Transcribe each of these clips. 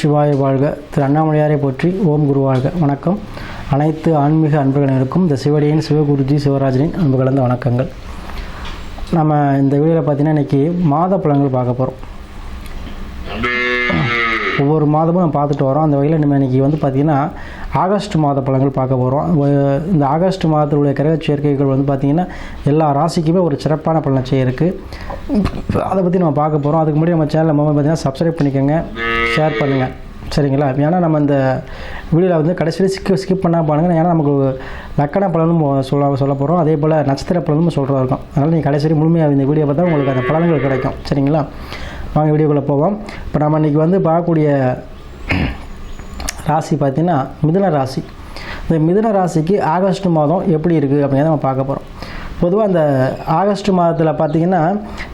நமச்சிவாய வாழ்க. திரு அண்ணாமலையாரை போற்றி ஓம் குரு வாழ்க. வணக்கம். அனைத்து ஆன்மீக அன்புகளினருக்கும் இந்த சிவடியின் சிவகுருஜி சிவராஜனின் அன்பு கலந்த வணக்கங்கள். நம்ம இந்த வீடியோவில் பார்த்தீங்கன்னா இன்றைக்கி மாத பலன்கள் பார்க்க போகிறோம் ஒவ்வொரு மாதமும் நம்ம பார்த்துட்டு வரோம். அந்த வகையில் நம்ம இன்றைக்கி வந்து பார்த்திங்கன்னா ஆகஸ்ட் மாத பலன்கள் பார்க்க போகிறோம் இந்த ஆகஸ்ட் மாதத்துடைய கிரக சேர்க்கைகள் வந்து பார்த்திங்கன்னா எல்லா ராசிக்குமே ஒரு சிறப்பான பலனை செய்ய இருக்குது அதை பற்றி நம்ம பார்க்க போகிறோம் அதுக்கு முன்னாடி நம்ம சேனலை மொபைல் பார்த்தீங்கன்னா சப்ஸ்கிரைப் பண்ணிக்கோங்க. ஷேர் பண்ணுங்கள் சரிங்களா? ஏன்னா நம்ம இந்த வீடியோவில் வந்து கடைசியில் ஸ்கிப் ஸ்கிப் பண்ணால் பாருங்கள் ஏன்னா நமக்கு லக்கண பலனும் சொல்ல சொல்ல போகிறோம் அதே போல் நட்சத்திர பலனும் சொல்கிறதா இருக்கும். அதனால் நீங்கள் கடைசி முழுமையாக இந்த வீடியோ பார்த்தா உங்களுக்கு அந்த பலன்கள் கிடைக்கும். சரிங்களா? வாங்க வீடியோக்குள்ளே போவோம். இப்போ நம்ம இன்றைக்கி வந்து பார்க்கக்கூடிய ராசி பார்த்திங்கன்னா மிதுன ராசி. இந்த மிதுன ராசிக்கு ஆகஸ்ட் மாதம் எப்படி இருக்குது அப்படிங்கிறத நம்ம பார்க்க போகிறோம் பொதுவாக அந்த ஆகஸ்ட் மாதத்தில் பார்த்திங்கன்னா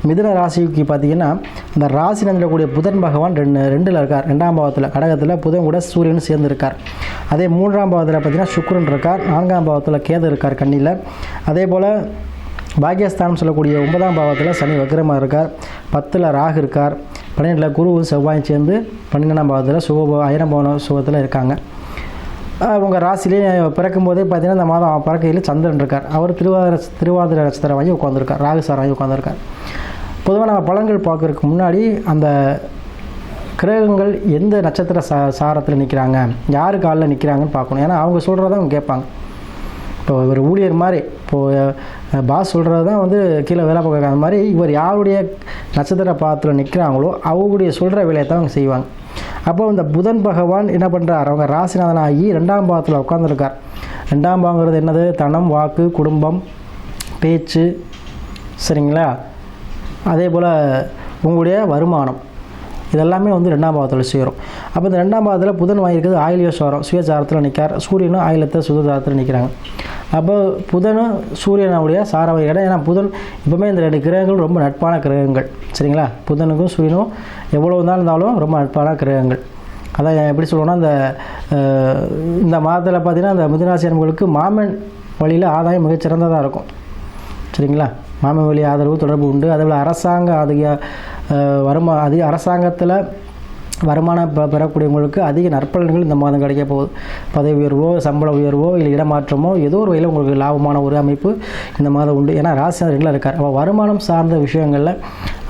மிதுன ராசிக்கு பார்த்திங்கன்னா அந்த ராசி நந்திரக்கூடிய புதன் பகவான் ரெண்டு ரெண்டில் இருக்கார். ரெண்டாம் பாவத்தில் கடகத்தில் புதன் கூட சூரியன் சேர்ந்து இருக்கார் அதே மூன்றாம் பாவத்தில் பார்த்திங்கன்னா சுக்கரன் இருக்கார். நான்காம் பாவத்தில் கேது இருக்கார் கண்ணியில் அதே போல் பாகியஸ்தான் சொல்லக்கூடிய ஒன்பதாம் பாவத்தில் சனி வக்ரமாக இருக்கார். பத்தில் ராகு இருக்கார். பன்னிரெண்டில் குருவும் செவ்வாயும் சேர்ந்து பன்னெண்டாம் பாவத்தில் சுக ஆயிரம் பவன சுகத்தில் இருக்காங்க. உங்கள் ராசிலேயே பிறக்கும் போதே பார்த்தீங்கன்னா இந்த மாதம் பிறக்கையில் சந்திரன் இருக்கார். அவர் திருவாதிர திருவாதிர நட்சத்திரம் வாங்கி உட்காந்துருக்கார் ராகுசாரம் வாங்கி உட்காந்துருக்கார் பொதுவாக நம்ம பழங்கள் பார்க்கறதுக்கு முன்னாடி அந்த கிரகங்கள் எந்த நட்சத்திர சா சாரத்தில் நிற்கிறாங்க யார் காலில் நிற்கிறாங்கன்னு பார்க்கணும். ஏன்னா அவங்க சொல்கிறத அவங்க கேட்பாங்க. இப்போ ஒரு ஊழியர் மாதிரி இப்போது பாஸ் சொல்கிறது தான் வந்து கீழே வேலை பார்க்க அந்த மாதிரி இவர் யாருடைய நட்சத்திர பாத்திரம் நிற்கிறாங்களோ அவங்களுடைய சொல்கிற வேலையை தான் அவங்க செய்வாங்க. அப்போ இந்த புதன் பகவான் என்ன பண்ணுறார் அவங்க ராசிநாதன் ஆகி ரெண்டாம் பாகத்தில் உட்காந்துருக்கார் ரெண்டாம் பாகங்கிறது என்னது? தனம் வாக்கு குடும்பம் பேச்சு. சரிங்களா? அதே போல் உங்களுடைய வருமானம். இதெல்லாமே வந்து ரெண்டாம் பாவத்தில் சேரும் அப்போ இந்த ரெண்டாம் பாவத்தில் புதன் வாங்கியிருக்கிறது ஆயிலியோசாரம் சுயசாரத்தில் நிற்கார் சூரியனும் ஆயிலத்தை சுதசாரத்தில் நிற்கிறாங்க அப்போ புதனும் சூரியனுடைய சாரவை இடம். ஏன்னா புதன் எப்பவுமே இந்த ரெண்டு கிரகங்கள் ரொம்ப நட்பான கிரகங்கள். சரிங்களா? புதனுக்கும் சூரியனும் எவ்வளோ தான் இருந்தாலும் ரொம்ப நட்பான கிரகங்கள். அதான் எப்படி சொல்லுவோம்னா இந்த இந்த மாதத்தில் பார்த்திங்கன்னா இந்த மிதுனாசியர்களுக்கு மாமன் வழியில் ஆதாயம் மிகச்சிறந்ததாக இருக்கும். சரிங்களா? மாமன் வழி ஆதரவு தொடர்பு உண்டு. அதேபோல் அரசாங்க அதிக வருமா அதிக அரசாங்கத்தில் வருமானம் பெ பெறக்கூடியவங்களுக்கு அதிக நற்பலன்கள் இந்த மாதம் கிடைக்க போகுது பதவி உயர்வோ சம்பள உயர்வோ இல்லை இடமாற்றமோ ஏதோ ஒரு வகையில் உங்களுக்கு லாபமான ஒரு அமைப்பு இந்த மாதம் உண்டு. ஏன்னா ராசி இருக்கார். அப்போ வருமானம் சார்ந்த விஷயங்களில்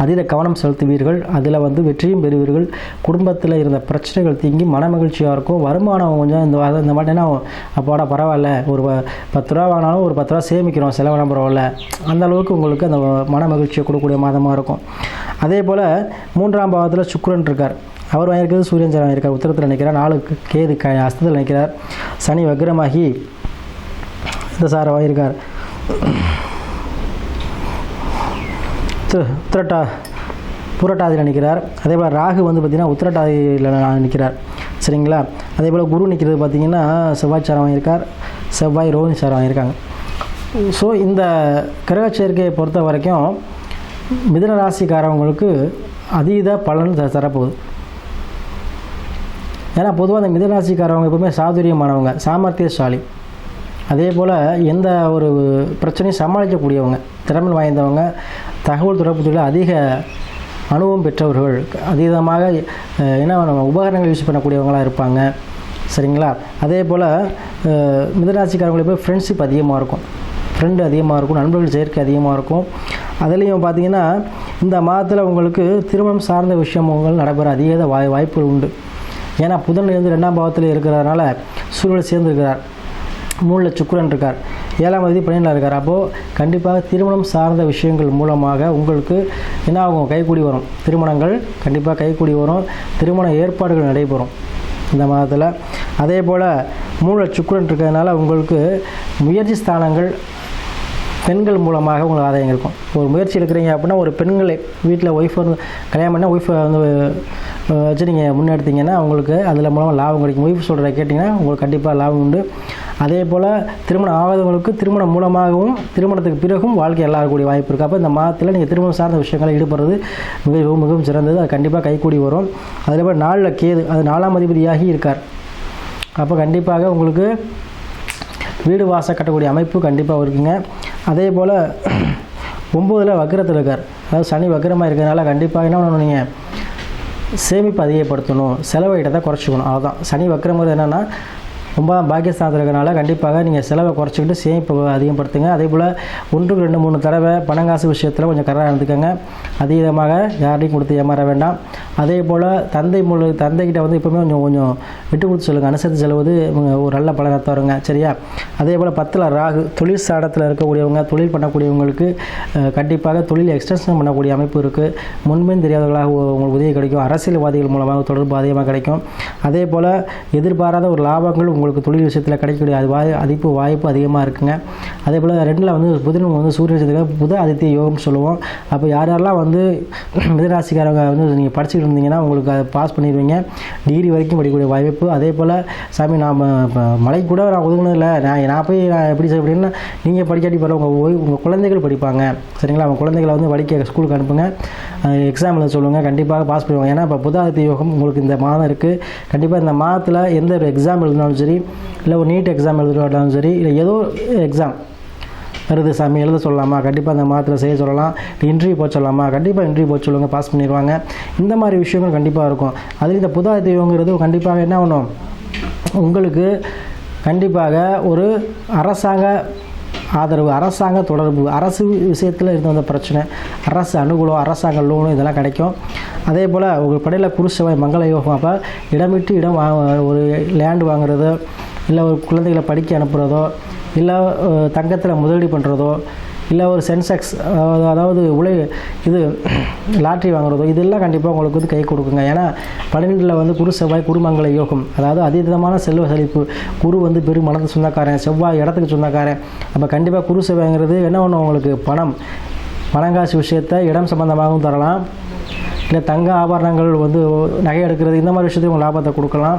அதீத கவனம் செலுத்துவீர்கள். அதில் வந்து வெற்றியும் பெறுவீர்கள். குடும்பத்தில் இருந்த பிரச்சனைகள் தீங்கி மன மகிழ்ச்சியாக இருக்கும். வருமானம் கொஞ்சம் இந்த இந்த மாதிரினா அப்பாடா பரவாயில்ல. ஒரு பத்து ரூபா வாங்கினாலும் ஒரு பத்து ரூபா சேமிக்கிறோம். செலவெல்லாம் பரவாயில்ல. அந்த அளவுக்கு உங்களுக்கு அந்த மன மகிழ்ச்சியை கொடுக்கக்கூடிய மாதமாக இருக்கும். அதே போல் மூன்றாம் பாவத்தில் சுக்ரன் இருக்கார். அவர் வாங்கியிருக்கிறது சூரியன் சார் வாங்கியிருக்கார் உத்தரத்தில் நிற்கிறார் நாளுக்கு கேது க அஸ்தத்தில் நிற்கிறார் சனி வக்ரமாகி இந்த சாரை வாங்கியிருக்கார் உத்திரட்டா புரட்டாதியில் நிற்கிறார் அதே போல் ராகு வந்து பார்த்திங்கன்னா உத்திரட்டாதியில் நிற்கிறார் சரிங்களா? அதே போல் குரு நிற்கிறது பார்த்திங்கன்னா செவ்வாய் சாரம் வாங்கியிருக்கார் செவ்வாய் ரோஹினி சாரம் வாங்கியிருக்காங்க ஸோ இந்த கிரக சேர்க்கையை பொறுத்த வரைக்கும் மிதன ராசிக்காரவங்களுக்கு அதீத பலன் தரப்போகுது. ஏன்னா பொதுவாக அந்த மிதராசிக்காரவங்க எப்பவுமே சாதுரியமானவங்க சாமர்த்தியசாலி. அதே போல் எந்த ஒரு பிரச்சனையும் சமாளிக்கக்கூடியவங்க திறமை வாய்ந்தவங்க தகவல் தொடர்புகளில் அதிக அனுபவம் பெற்றவர்கள் அதீதமாக என்ன நம்ம உபகரணங்கள் யூஸ் பண்ணக்கூடியவங்களாக இருப்பாங்க. சரிங்களா? அதே போல் மிதராசிக்காரங்களுக்கு போய் ஃப்ரெண்ட்ஷிப் அதிகமாக இருக்கும். ஃப்ரெண்டு அதிகமாக இருக்கும் நண்பர்கள் சேர்க்கை அதிகமாக இருக்கும். அதுலேயும் பார்த்தீங்கன்னா இந்த மாதத்தில் உங்களுக்கு திருமணம் சார்ந்த விஷயம் நடைபெற அதிக வாய் வாய்ப்புகள் உண்டு. ஏன்னா புதன் இருந்து ரெண்டாம் பாவத்தில் இருக்கிறதுனால சூரியன் சேர்ந்துருக்கிறார். மூணில் சுக்கரன் இருக்கார். ஏழாம் தேதி பன்னிரெண்டில் இருக்கார். அப்போது கண்டிப்பாக திருமணம் சார்ந்த விஷயங்கள் மூலமாக உங்களுக்கு என்ன ஆகும்? கைக்கூடி வரும். திருமணங்கள் கண்டிப்பாக கைக்கூடி வரும். திருமண ஏற்பாடுகள் நடைபெறும். இந்த மாதத்தில். அதே போல் மூல சுக்குரன் இருக்கிறதுனால உங்களுக்கு முயற்சி ஸ்தானங்கள் பெண்கள் மூலமாக உங்களுக்கு ஆதாயம் இருக்கும். ஒரு முயற்சி எடுக்கிறீங்க அப்படின்னா ஒரு பெண்களை வீட்டில் ஒய்ஃப் வந்து கல்யாணம் பண்ணால் ஒய்ஃபை வந்து வச்சு நீங்கள் முன்னெடுத்தீங்கன்னா உங்களுக்கு அதில் மூலமாக லாபம் கிடைக்கும். ஒய்ஃப் சொல்கிற கேட்டிங்கன்னா உங்களுக்கு கண்டிப்பாக லாபம் உண்டு. அதே போல் திருமணம் ஆகாதவங்களுக்கு திருமணம் மூலமாகவும் திருமணத்துக்கு பிறகும் வாழ்க்கை எல்லாருக்கூடிய வாய்ப்பு இருக்குது அப்போ இந்த மாதத்தில் நீங்கள் திருமணம் சார்ந்த விஷயங்களை ஈடுபடுறது மிகவும் மிகவும் சிறந்தது. அது கண்டிப்பாக கைக்கூடி வரும். அதே போல் நாளில் கேது அது நாலாம் அதிபதியாகி இருக்கார். அப்போ கண்டிப்பாக உங்களுக்கு வீடு வாசல் கட்டக்கூடிய அமைப்பு கண்டிப்பாக இருக்குங்க. அதே போல் ஒம்போதில் வக்கரத்தில் இருக்கார். அதாவது சனி வக்கரமாக இருக்கிறதுனால கண்டிப்பாக என்ன பண்ணணும் நீங்கள் சேமிப்பு அதிகப்படுத்தணும். செலவிடத்தை குறைச்சிக்கணும். அதுதான் சனி வக்கரங்கிறது என்னென்னா ஒன்பதாம் பாக்கியஸ்தானத்தில் இருக்கிறனால கண்டிப்பாக நீங்கள் செலவை குறைச்சிக்கிட்டு சேமிப்பை அதிகப்படுத்துங்க. அதே போல் ஒன்றுக்கு ரெண்டு மூணு தடவை பணங்காசு விஷயத்தில் கொஞ்சம் கரெக்டாக இருந்துக்கோங்க. அதீதமாக யாரையும் கொடுத்து ஏமாற வேண்டாம். அதே போல் தந்தை முழு தந்தைக்கிட்ட வந்து எப்பவுமே கொஞ்சம் கொஞ்சம் விட்டு கொடுத்து சொல்லுங்கள் அனுசரித்து செல்வது இவங்க ஒரு நல்ல பலனை தருங்க சரியா? அதே போல் பத்தில் ராகு தொழில் சாடத்தில் இருக்கக்கூடியவங்க தொழில் பண்ணக்கூடியவங்களுக்கு கண்டிப்பாக தொழில் எக்ஸ்டென்ஷன் பண்ணக்கூடிய அமைப்பு இருக்குது முன்பின் தெரியாதவர்களாக உங்களுக்கு உதவி கிடைக்கும். அரசியல்வாதிகள் மூலமாக தொடர்பு அதிகமாக கிடைக்கும். அதே போல் எதிர்பாராத ஒரு லாபங்கள் உங்களுக்கு உங்களுக்கு தொழில் விஷயத்தில் கிடைக்கக்கூடிய அது வாய் அதிப்பு வாய்ப்பு அதிகமாக இருக்குங்க. அதே போல் ரெண்டில் வந்து புதன் வந்து சூரிய விஷயத்துக்கு புத ஆதித்ய யோகம்னு சொல்லுவோம். அப்போ யார் யாரெல்லாம் வந்து மிதராசிக்காரங்க வந்து நீங்கள் படிச்சுட்டு இருந்தீங்கன்னா உங்களுக்கு அதை பாஸ் பண்ணிடுவீங்க. டிகிரி வரைக்கும் படிக்கக்கூடிய வாய்ப்பு. அதே போல் சாமி நாம் இப்போ கூட நான் ஒதுங்கினது இல்லை நான் நான் போய் நான் எப்படி செய்ய அப்படின்னா நீங்கள் படிக்காட்டி பரவாயில்ல. உங்கள் ஓய் உங்கள் குழந்தைகள் படிப்பாங்க. சரிங்களா? அவங்க குழந்தைகளை வந்து படிக்க ஸ்கூலுக்கு அனுப்புங்க. எக்ஸாம் எழுத சொல்லுங்கள் கண்டிப்பாக பாஸ் பண்ணுவாங்க ஏன்னா இப்போ புதாதித்ய யோகம் உங்களுக்கு இந்த மாதம் இருக்குது கண்டிப்பாக இந்த மாதத்தில் எந்த ஒரு எக்ஸாம் எழுதினாலும் சரி இல்லை ஒரு நீட் எக்ஸாம் எழுதினாலும் சரி இல்லை ஏதோ எக்ஸாம் வருது சாமி எழுத சொல்லலாமா? கண்டிப்பாக அந்த மாதத்தில் செய்ய சொல்லலாம். இன்ட்ரிவியூ போக சொல்லலாமா? கண்டிப்பாக இன்ட்ரிவியூ போக சொல்லுங்கள் பாஸ் பண்ணிடுவாங்க. இந்த மாதிரி விஷயங்கள் கண்டிப்பாக இருக்கும். அதில் இந்த புதாதித்ய யோகங்கிறது கண்டிப்பாக என்ன பண்ணும்? உங்களுக்கு கண்டிப்பாக ஒரு அரசாங்க ஆதரவு அரசாங்க தொடர்பு அரசு விஷயத்தில் இருந்து வந்த பிரச்சனை அரசு அனுகூலம் அரசாங்க லோனு இதெல்லாம் கிடைக்கும். அதே போல் உங்கள் படையில் குருசவாய் மங்கள யோகம் அப்போ இடமிட்டு இடம் வா ஒரு லேண்டு வாங்குறதோ இல்லை ஒரு குழந்தைகளை படிக்க அனுப்புகிறதோ இல்லை தங்கத்தில் முதலீடு பண்ணுறதோ இல்லை ஒரு சென்செக்ஸ் அதாவது அதாவது உலை இது லாட்ரி வாங்குறதோ இதெல்லாம் கண்டிப்பாக உங்களுக்கு வந்து கை கொடுக்குங்க. ஏன்னா பன்னிரெண்டில் வந்து குரு செவ்வாய் குருமங்கல யோகம். அதாவது அதீதமான செல்வ செழிப்பு. குரு வந்து பெரும் மனது சொந்தக்காரன் செவ்வாய் இடத்துக்கு சொந்தக்காரன். அப்போ கண்டிப்பாக குரு செவ்வாய்ங்கிறது என்ன ஒன்று உங்களுக்கு? பணம். பணங்காசு விஷயத்தை இடம் சம்பந்தமாகவும் தரலாம். இல்லை தங்க ஆபரணங்கள் வந்து நகை எடுக்கிறது இந்த மாதிரி விஷயத்தையும் உங்களுக்கு லாபத்தை கொடுக்கலாம்.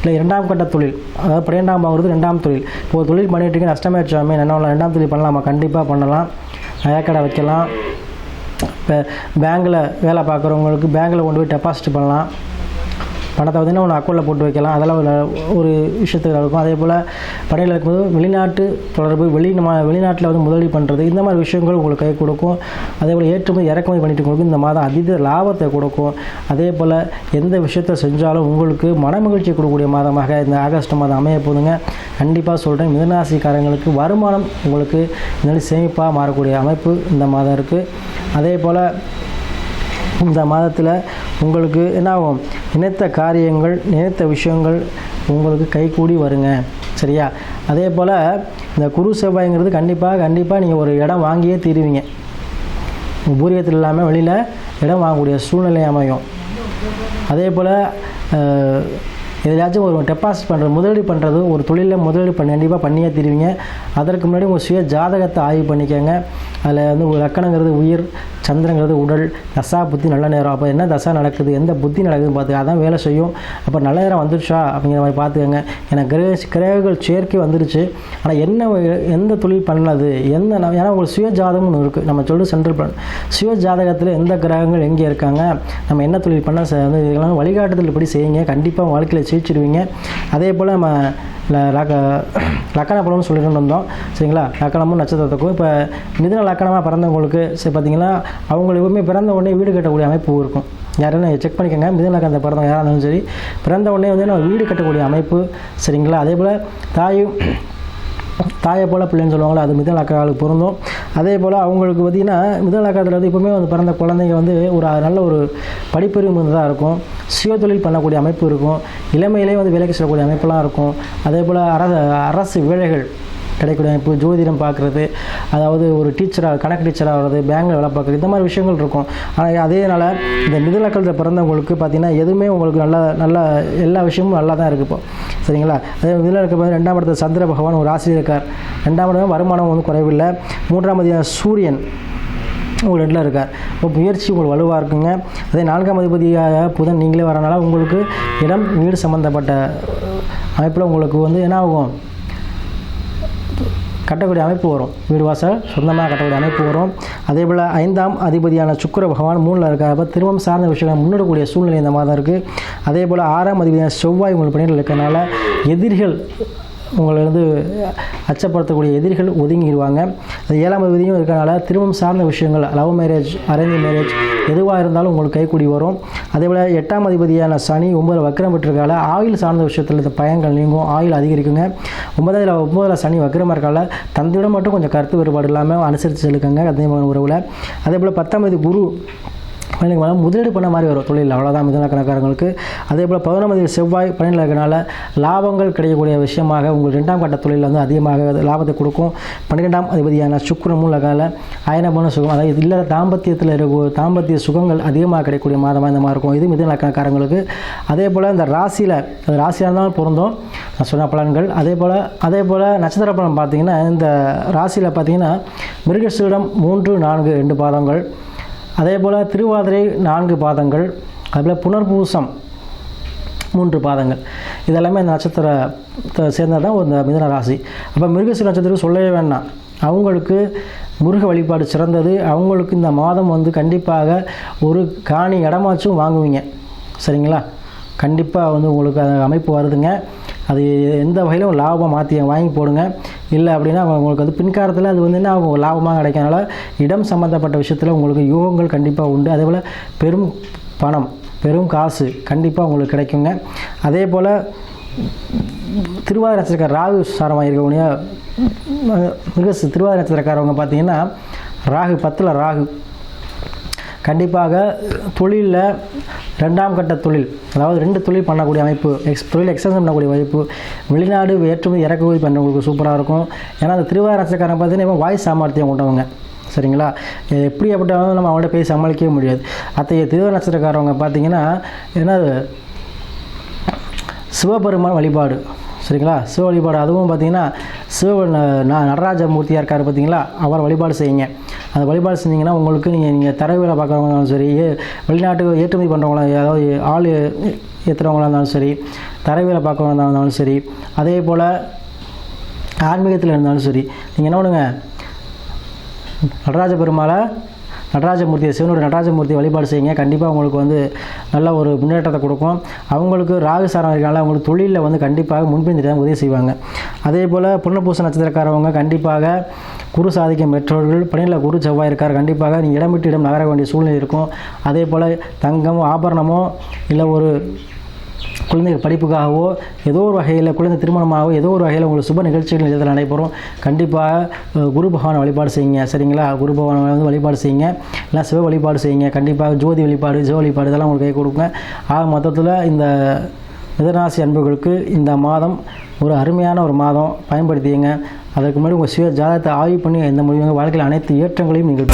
இல்லை இரண்டாம் கட்ட தொழில். அதாவது பன்னிரெண்டாம் வாங்குறது ரெண்டாம் தொழில். இப்போ ஒரு தொழில் பண்ணிட்டு இருக்கீங்க நஷ்டமாயிடுச்சாமே என்ன பண்ணலாம்? ரெண்டாம் தொழில் பண்ணலாமா? கண்டிப்பாக பண்ணலாம். நகைக்கடை வைக்கலாம். இப்போ பேங்கில் வேலை பார்க்குறவங்களுக்கு பேங்கில் கொண்டு போய் டெபாசிட் பண்ணலாம். பணத்தை வந்து ஒன்று அக்கௌண்ட்டில் போட்டு வைக்கலாம். அதெல்லாம் ஒரு ஒரு விஷயத்துக்கு இருக்கும். அதே போல் படையில் இருக்கும்போது வெளிநாட்டு தொடர்பு வெளி நம்ம வெளிநாட்டில் வந்து முதலீடு பண்ணுறது இந்த மாதிரி விஷயங்கள் உங்களுக்கு கை கொடுக்கும். அதே போல் ஏற்றுமதி இறக்குமதி பண்ணிட்டு கொடுக்கும் இந்த மாதம் அதீத லாபத்தை கொடுக்கும். அதே போல் எந்த விஷயத்தை செஞ்சாலும் உங்களுக்கு மனமகிழ்ச்சி கொடுக்கக்கூடிய மாதமாக இந்த ஆகஸ்ட் மாதம் அமைய போதுங்க கண்டிப்பாக சொல்கிறேன் மிதனராசிக்காரங்களுக்கு வருமானம் உங்களுக்கு இந்த மாதிரி சேமிப்பாக மாறக்கூடிய அமைப்பு இந்த மாதம் இருக்குது அதே போல் இந்த மாதத்தில் உங்களுக்கு என்ன ஆகும் நினைத்த காரியங்கள் நினைத்த விஷயங்கள் உங்களுக்கு கைகூடி வருங்க. சரியா? அதே போல் இந்த குரு செவ்வாய்ங்கிறது கண்டிப்பாக கண்டிப்பாக நீங்கள் ஒரு இடம் வாங்கியே தீருவீங்க. பூரியத்தில் இல்லாமல் வெளியில் இடம் வாங்கக்கூடிய சூழ்நிலை அமையும். அதே போல் எதாச்சும் ஒரு டெபாசிட் பண்ணுறது முதலீடு பண்ணுறது ஒரு தொழிலில் முதலீடு பண்ண கண்டிப்பாக பண்ணியே தருவீங்க. அதற்கு முன்னாடி உங்கள் சுய ஜாதகத்தை ஆய்வு பண்ணிக்கோங்க. அதில் வந்து ஒரு லக்கணங்கிறது உயிர் சந்திரங்கிறது உடல் தசா புத்தி நல்ல நேரம். அப்போ என்ன தசா நடக்குது எந்த புத்தி நடக்குதுன்னு பார்த்துக்க அதான் வேலை செய்யும். அப்போ நல்ல நேரம் வந்துருச்சா அப்படிங்கிற மாதிரி பார்த்துக்கோங்க. ஏன்னா கிரக கிரகங்கள் சேர்க்கை வந்துருச்சு. ஆனால் என்ன எந்த தொழில் பண்ணது எந்த ஏன்னா உங்களுக்கு சுய ஜாதகம் ஒன்று இருக்குது நம்ம சொல்லிட்டு சென்ட்ரல் பிளான் சுய ஜாதகத்தில் எந்த கிரகங்கள் எங்கே இருக்காங்க நம்ம என்ன தொழில் பண்ண ச- வந்து இதெல்லாம் வழிகாட்டுதல் இப்படி செய்யுங்க. கண்டிப்பாக வாழ்க்கையில் சிரிச்சிடுவீங்க அதே போல் நம்ம லக்க லக்கண பலம்னு சொல்லிட்டு வந்தோம். சரிங்களா? லக்கணமும் நட்சத்திரத்துக்கும். இப்போ மிதுன லக்கணமாக பிறந்தவங்களுக்கு சரி பார்த்தீங்கன்னா அவங்க எப்பவுமே பிறந்த உடனே வீடு கட்டக்கூடிய அமைப்பு இருக்கும். யாரும் செக் பண்ணிக்கோங்க. மிதன லக்கணத்தை பிறந்தவங்க யாராக இருந்தாலும் சரி பிறந்த உடனே வந்து நம்ம வீடு கட்டக்கூடிய அமைப்பு சரிங்களா? அதே போல் தாயும் தாயை போல் பிள்ளைன்னு சொல்லுவாங்களோ அது மிதல் அக்கறாளுக்கு பொருந்தும். அதே போல் அவங்களுக்கு பார்த்திங்கன்னா மிதலக்கத்தில் வந்து எப்பவுமே வந்து பிறந்த குழந்தைங்க வந்து ஒரு நல்ல ஒரு படிப்பறிவு மிகுந்ததாக இருக்கும். சுய தொழில் பண்ணக்கூடிய அமைப்பு இருக்கும். இளமையிலே வந்து வேலைக்கு செல்லக்கூடிய அமைப்பெல்லாம் இருக்கும். அதே போல் அரசு அரசு வேலைகள் கிடைக்கக்கூடிய அமைப்பு ஜோதிடம் பார்க்குறது அதாவது ஒரு டீச்சராக கணக்கு டீச்சராக வர்றது பேங்கில் வேலை பார்க்குறது இந்த மாதிரி விஷயங்கள் இருக்கும். ஆனால் அதேனால இந்த மிதுலக்கலத்தில் பிறந்தவங்களுக்கு பார்த்தீங்கன்னா எதுவுமே உங்களுக்கு நல்லா நல்லா எல்லா விஷயமும் நல்லா தான் இருக்குது இப்போ. சரிங்களா? அதே இதில் இருக்க ரெண்டாம் இடத்துல சந்திர பகவான் ஒரு ஆசிரியர் இருக்கார் ரெண்டாம் இடம் வருமானம் ஒன்றும் குறைவில்லை. மூன்றாம் அதிபதியான சூரியன் உங்கள் ரெண்டில் இருக்கார். இப்போ முயற்சி உங்களுக்கு வலுவாக இருக்குங்க. அதே நான்காம் அதிபதியாக புதன் நீங்களே வரனால உங்களுக்கு இடம் வீடு சம்மந்தப்பட்ட அமைப்பில் உங்களுக்கு வந்து என்ன ஆகும்? கட்டக்கூடிய அமைப்பு வரும். வீடு வாசல் சொந்தமாக கட்டக்கூடிய அமைப்பு வரும். அதே போல் ஐந்தாம் அதிபதியான சுக்கிர பகவான் மூணில் இருக்கிறப்ப திருமம் திருமணம் சார்ந்த விஷயங்களை முன்னெடுக்கக்கூடிய சூழ்நிலை இந்த மாதம் இருக்குது அதே போல் ஆறாம் அதிபதியான செவ்வாய் உங்களுக்கு பணியில் இருக்கிறனால எதிரிகள் உங்களை வந்து அச்சப்படுத்தக்கூடிய எதிரிகள் ஒதுங்கிடுவாங்க. அது ஏழாம் விதியும் இருக்கனால திருமணம் சார்ந்த விஷயங்கள் லவ் மேரேஜ் அரேஞ்ச் மேரேஜ் எதுவாக இருந்தாலும் உங்களுக்கு கைக்கூடி வரும். அதே போல் எட்டாம் அதிபதியான சனி ஒன்பது வக்கரம் பெற்றிருக்கால ஆயில் சார்ந்த விஷயத்தில் இந்த பயங்கள் நீங்கும் ஆயில் அதிகரிக்குங்க. ஒன்பதாவதுல ஒன்பதில் சனி வக்கரமாக இருக்கால தந்தையிடம் மட்டும் கொஞ்சம் கருத்து வேறுபாடு இல்லாமல் அனுசரித்து செலுக்குங்க அதே உறவில். அதே போல் பத்தாம் தேதி குரு மேலும் மேலே முதலீடு பண்ண மாதிரி வரும் தொழில் அவ்வளோதான் மிதன கணக்காரங்களுக்கு அதே போல் பதினொன்றாம் தேதி செவ்வாய் பன்னெண்டில் இருக்கிறனால லாபங்கள் கிடைக்கக்கூடிய விஷயமாக உங்கள் ரெண்டாம் கட்ட தொழில் வந்து அதிகமாக லாபத்தை கொடுக்கும். பன்னிரெண்டாம் அதிபதியான சுக்கரமும் லகால அயனமான சுகம் அதாவது இல்லை தாம்பத்தியத்தில் இருக்க தாம்பத்திய சுகங்கள் அதிகமாக கிடைக்கக்கூடிய மாதமாக இந்த மாதிரி இருக்கும். இது மிதன அதே போல் இந்த ராசியில் அது ராசியாக இருந்தாலும் பொருந்தும். நான் சொன்ன பலன்கள். அதே போல் அதே போல் நட்சத்திர பலன் பார்த்தீங்கன்னா இந்த ராசியில் பார்த்தீங்கன்னா மிருகசீடம் மூன்று நான்கு ரெண்டு பாதங்கள். அதே போல் திருவாதிரை நான்கு பாதங்கள் அதுபோல் புனர்பூசம் மூன்று பாதங்கள். இதெல்லாமே அந்த நட்சத்திரத்தை சேர்ந்தது தான் இந்த மிதன ராசி. அப்போ மிருகசி நட்சத்திரம் சொல்லவே வேண்டாம். அவங்களுக்கு முருக வழிபாடு சிறந்தது. அவங்களுக்கு இந்த மாதம் வந்து கண்டிப்பாக ஒரு காணி இடமாச்சும் வாங்குவீங்க. சரிங்களா? கண்டிப்பாக வந்து உங்களுக்கு அமைப்பு வருதுங்க. அது எந்த வகையிலும் லாபமாக மாற்றி வாங்கி போடுங்க. இல்லை அப்படின்னா உங்களுக்கு அது பின்காலத்தில் அது வந்து என்ன அவங்க லாபமாக கிடைக்கிறனால இடம் சம்மந்தப்பட்ட விஷயத்தில் உங்களுக்கு யூகங்கள் கண்டிப்பாக உண்டு. அதே போல் பெரும் பணம் பெரும் காசு கண்டிப்பாக உங்களுக்கு கிடைக்குங்க. அதே போல் திருவாதிரை நட்சத்திரக்கார ராகு சாரமாக இருக்கக்கூடிய மிக திருவாதிரை நட்சத்திரக்காரவங்க பார்த்தீங்கன்னா ராகு பத்தில் ராகு கண்டிப்பாக தொழிலில் ரெண்டாம் கட்ட தொழில் அதாவது ரெண்டு தொழில் பண்ணக்கூடிய அமைப்பு எக்ஸ் தொழில் எக்ஸ்டென்ஷன் பண்ணக்கூடிய வாய்ப்பு வெளிநாடு ஏற்றுமதி இறக்குமதி பண்ணுறவங்களுக்கு சூப்பராக இருக்கும். ஏன்னா அந்த திருவாரூர் நட்சத்திரக்காரன் பார்த்தீங்கன்னா இப்போ வாய் சாமர்த்தியம் கொண்டவங்க. சரிங்களா? எப்படி எப்படியாவது நம்ம அவங்கள்ட்ட போய் சமாளிக்கவே முடியாது. அத்தகைய திருவாரூர் நட்சத்திரக்காரவங்க பார்த்தீங்கன்னா என்னது? சிவபெருமான் வழிபாடு. சரிங்களா? சிவ வழிபாடு. அதுவும் பார்த்தீங்கன்னா சிவ ந- நடராஜ மூர்த்தியாக இருக்கார் பார்த்தீங்களா? அவர் வழிபாடு செய்யுங்க. அந்த வழிபாடு செஞ்சீங்கன்னா உங்களுக்கு நீங்கள் நீங்கள் தர வேலை சரி வெளிநாட்டுக்கு ஏற்றுமதி பண்ணுறவங்களா அதாவது ஆள் ஏற்றுறவங்களாக இருந்தாலும் சரி தர வேலை பார்க்குறவங்களா இருந்தாலும் சரி அதே போல் ஆன்மீகத்தில் இருந்தாலும் சரி நீங்கள் என்ன பண்ணுங்க? நடராஜ பெருமாளை நடராஜமூர்த்தியை சிவனுடைய நடராஜமூர்த்தி வழிபாடு செய்யுங்க. கண்டிப்பாக உங்களுக்கு வந்து நல்ல ஒரு முன்னேற்றத்தை கொடுக்கும். அவங்களுக்கு ராகு சாரம் இருக்கனால அவங்களுக்கு தொழிலில் வந்து கண்டிப்பாக முன்பின் தான் உதவி செய்வாங்க. அதே போல் புனர்பூச நட்சத்திரக்காரவங்க கண்டிப்பாக குரு சாதிக்கும் பெற்றோர்கள் பணியில் குரு செவ்வாய் இருக்கார் கண்டிப்பாக நீங்கள் இடம் விட்டு இடம் நகர வேண்டிய சூழ்நிலை இருக்கும். அதே போல் தங்கமோ ஆபரணமோ இல்லை ஒரு குழந்தைகள் படிப்புக்காகவோ ஏதோ ஒரு வகையில் குழந்தை திருமணமாகவோ ஏதோ ஒரு வகையில் உங்களுக்கு சுப நிகழ்ச்சிகள் இதில் நடைபெறும். கண்டிப்பாக குரு பகவானை வழிபாடு செய்யுங்க. சரிங்களா? குரு பகவானை வந்து வழிபாடு செய்யுங்க. இல்லை சிவ வழிபாடு செய்யுங்க. கண்டிப்பாக ஜோதி வழிபாடு ஜோ வழிபாடு இதெல்லாம் உங்களுக்கு கை கொடுங்க ஆக மொத்தத்தில் இந்த மிதராசி அன்புகளுக்கு இந்த மாதம் ஒரு அருமையான ஒரு மாதம். பயன்படுத்தியுங்க அதற்கு முன்னாடி உங்கள் சுய ஜாதகத்தை ஆய்வு பண்ணி இந்த முடிவு வாழ்க்கையில் அனைத்து ஏற்றங்களையும் நீங்கள்